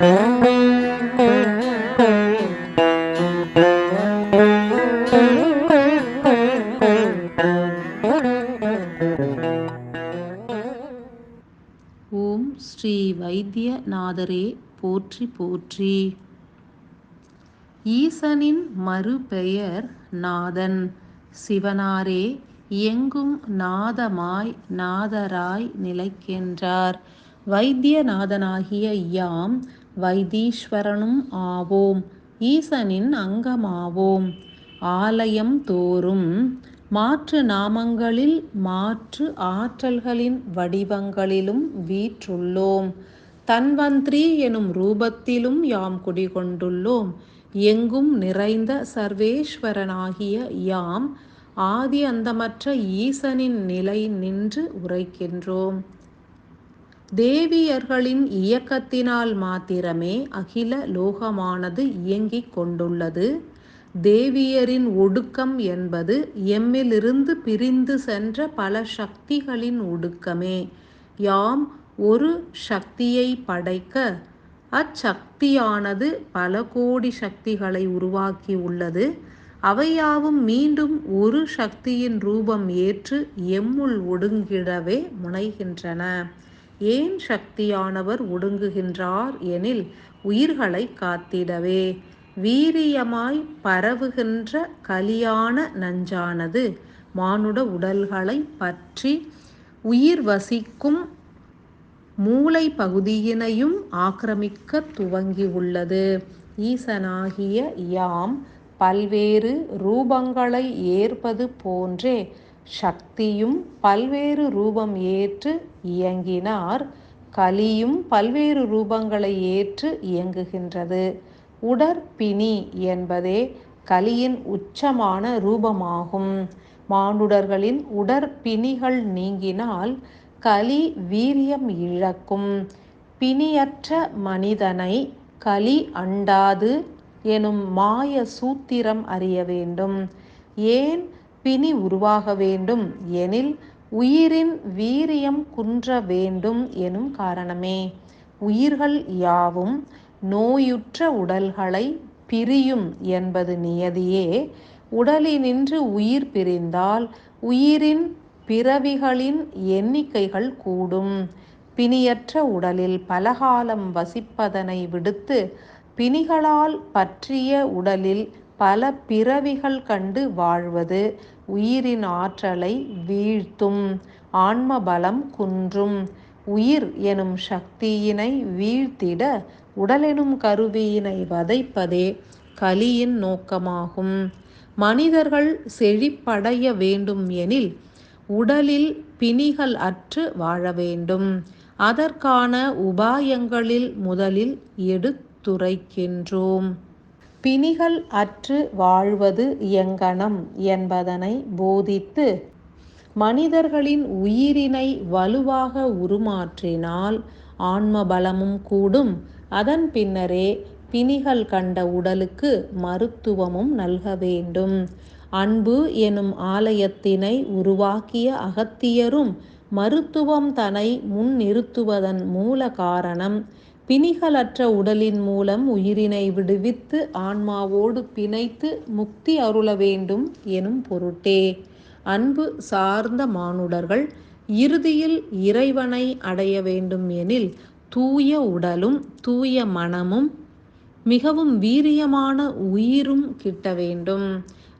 ஓம் ஸ்ரீ வைத்தியநாதரே போற்றி போற்றி. ஈசனின் மறுபெயர் நாதன். சிவனாரே எங்கும் நாதமாய் நாதராய் நிலைக்கின்றார். வைத்தியநாதனாகிய யாம் வைத்தீஸ்வரனும் ஆவோம். ஈசனின் அங்கமாவோம். ஆலயம் தோறும் மாற்று நாமங்களில் மாற்று ஆற்றல்களின் வடிவங்களிலும் வீற்றுள்ளோம். தன்வந்திரி எனும் ரூபத்திலும் யாம் குடிகொண்டுள்ளோம். எங்கும் நிறைந்த சர்வேஸ்வரனாகிய யாம் ஆதி அந்தமற்ற ஈசனின் நிலை நின்று உரைக்கின்றோம். தேவியர்களின் இயக்கத்தினால் மாத்திரமே அகில லோகமானது இயங்கிக் கொண்டுள்ளது. தேவியரின் ஒடுக்கம் என்பது எம்மிலிருந்து பிரிந்து சென்ற பல சக்திகளின் ஒடுக்கமே. யாம் ஒரு சக்தியை படைக்க அச்சக்தியானது பல கோடி சக்திகளை உருவாக்கி உள்ளது அவையாவும் மீண்டும் ஒரு சக்தியின் ரூபம் ஏற்று எம்முள் ஒடுங்கிடவே முனைகின்றன. ஏன் சக்தியானவர் ஒடுங்குகின்றார் எனில் உயிர்களை காத்திடவே. வீரியமாய் பரவுகின்ற கலியான நஞ்சானது மானுட உடல்களை பற்றி உயிர் வசிக்கும் மூளை பகுதியினையும் ஆக்கிரமிக்க துவங்கியுள்ளது. ஈசனாகிய யாம் பல்வேறு ரூபங்களை ஏற்பது போன்றே சக்தியும் பல்வேறு ரூபம் ஏற்று இயங்கினார். கலியும் பல்வேறு ரூபங்களை ஏற்று இயங்குகின்றது. உடற்பிணி என்பதே கலியின் உச்சமான ரூபமாகும். மானுடர்களின் உடற்பிணிகள் நீங்கினால் கலி வீரியம் இழக்கும். பிணியற்ற மனிதனை கலி அண்டாது எனும் மாய சூத்திரம் அறிய வேண்டும். ஏன் பிணி உருவாக வேண்டும் எனில் உயிரின் வீரியம் குன்ற வேண்டும் எனும் காரணமே. உயிர்கள் யாவும் நோயுற்ற உடல்களை பிரியும் என்பது நியதியே. உடலினின்று உயிர் பிரிந்தால் உயிரின் பிறவிகளின் எண்ணிக்கைகள் கூடும். பிணியற்ற உடலில் பலகாலம் வசிப்பதனை விடுத்து பிணிகளால் பற்றிய உடலில் பல பிறவிகள் கண்டு வாழ்வது உயிரின் ஆற்றலை வீழ்த்தும். ஆன்ம பலம் குன்றும். உயிர் எனும் சக்தியினை வீழ்த்திட உடலெனும் கருவியினை வதைப்பதே கலியின் நோக்கமாகும். மனிதர்கள் செழிப்படைய வேண்டும் எனில் உடலில் பிணிகள் அற்று வாழ வேண்டும். அதற்கான உபாயங்களில் முதலில் எடுத்துரைக்கின்றோம். பிணிகள் அற்று வாழ்வது எங்கனம் என்பதனை போதித்து மனிதர்களின் உயிரினை வலுவாக உருமாற்றினால் ஆன்ம பலமும் கூடும். அதன் பின்னரே பிணிகள் கண்ட உடலுக்கு மருத்துவமும் நல்க வேண்டும். அன்பு எனும் ஆலயத்தினை உருவாக்கிய அகத்தியரும் மருத்துவம் தனை முன்னிறுத்துவதன் மூல காரணம் பிணிகளற்ற உடலின் மூலம் உயிரினை விடுவித்து ஆன்மாவோடு பிணைத்து முக்தி அருள வேண்டும் எனும் பொருட்டே. அன்பு சார்ந்த மானுடர்கள் இறுதியில் இறைவனை அடைய வேண்டும் எனில் தூய உடலும் தூய மனமும் மிகவும் வீரியமான உயிரும் கிட்ட வேண்டும்.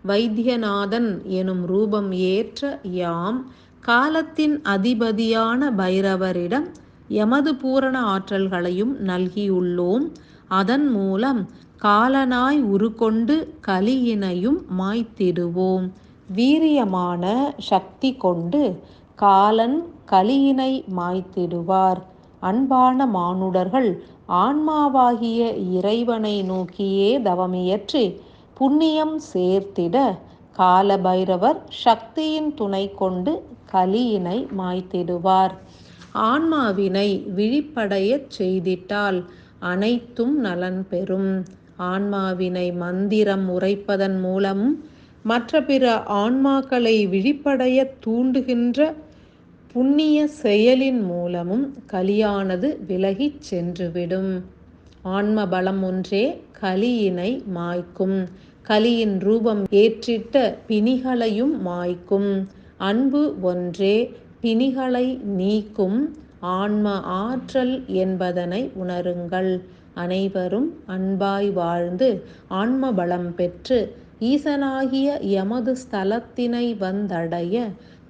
வைத்தியநாதன் எனும் ரூபம் ஏற்ற யாம் காலத்தின் அதிபதியான பைரவரிடம் எமது பூரண ஆற்றல்களையும் நல்கியுள்ளோம். அதன் மூலம் காலனாய் உருக்கொண்டு கலியினையும் மாய்த்திடுவோம். வீரியமான சக்தி கொண்டு காலன் கலியினை மாய்த்திடுவார். அன்பான மானுடர்கள் ஆன்மாவாகிய இறைவனை நோக்கியே தவமியற்றி புண்ணியம் சேர்த்திட காலபைரவர் சக்தியின் துணை கொண்டு கலியினை மாய்த்திடுவார். ஆன்மாவினை விழிப்படையச் செய்திட்டால் அனைத்தும் நலன் பெறும். ஆன்மாவினை மந்திரம் உரைப்பதன் மூலமும் மற்ற பிற ஆன்மாக்களை விழிப்படைய தூண்டுகின்ற புண்ணிய செயலின் மூலமும் கலியானது விலகிச் சென்றுவிடும். ஆன்ம பலம் ஒன்றே கலியினை மாய்க்கும். கலியின் ரூபம் ஏற்றிட்ட பிணிகளையும் மாய்க்கும். அன்பு ஒன்றே பிணிகளை நீக்கும் ஆன்ம ஆற்றல் என்பதனை உணருங்கள். அனைவரும் அன்பாய் வாழ்ந்து ஆன்ம பலம் பெற்று ஈசனாகிய எமது ஸ்தலத்தினை வந்தடைய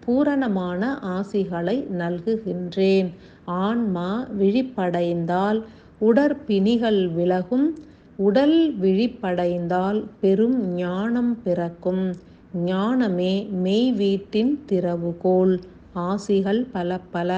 பூரணமான ஆசிகளை நல்குகின்றேன். ஆன்மா விழிப்படைந்தால் உடற்பிணிகள் விலகும் உடல் விழிப்படைந்தால் பெரும் ஞானம் பிறக்கும். ஞானமே மெய் வீட்டின் திறவுகோல். ஆசிகள் பல பல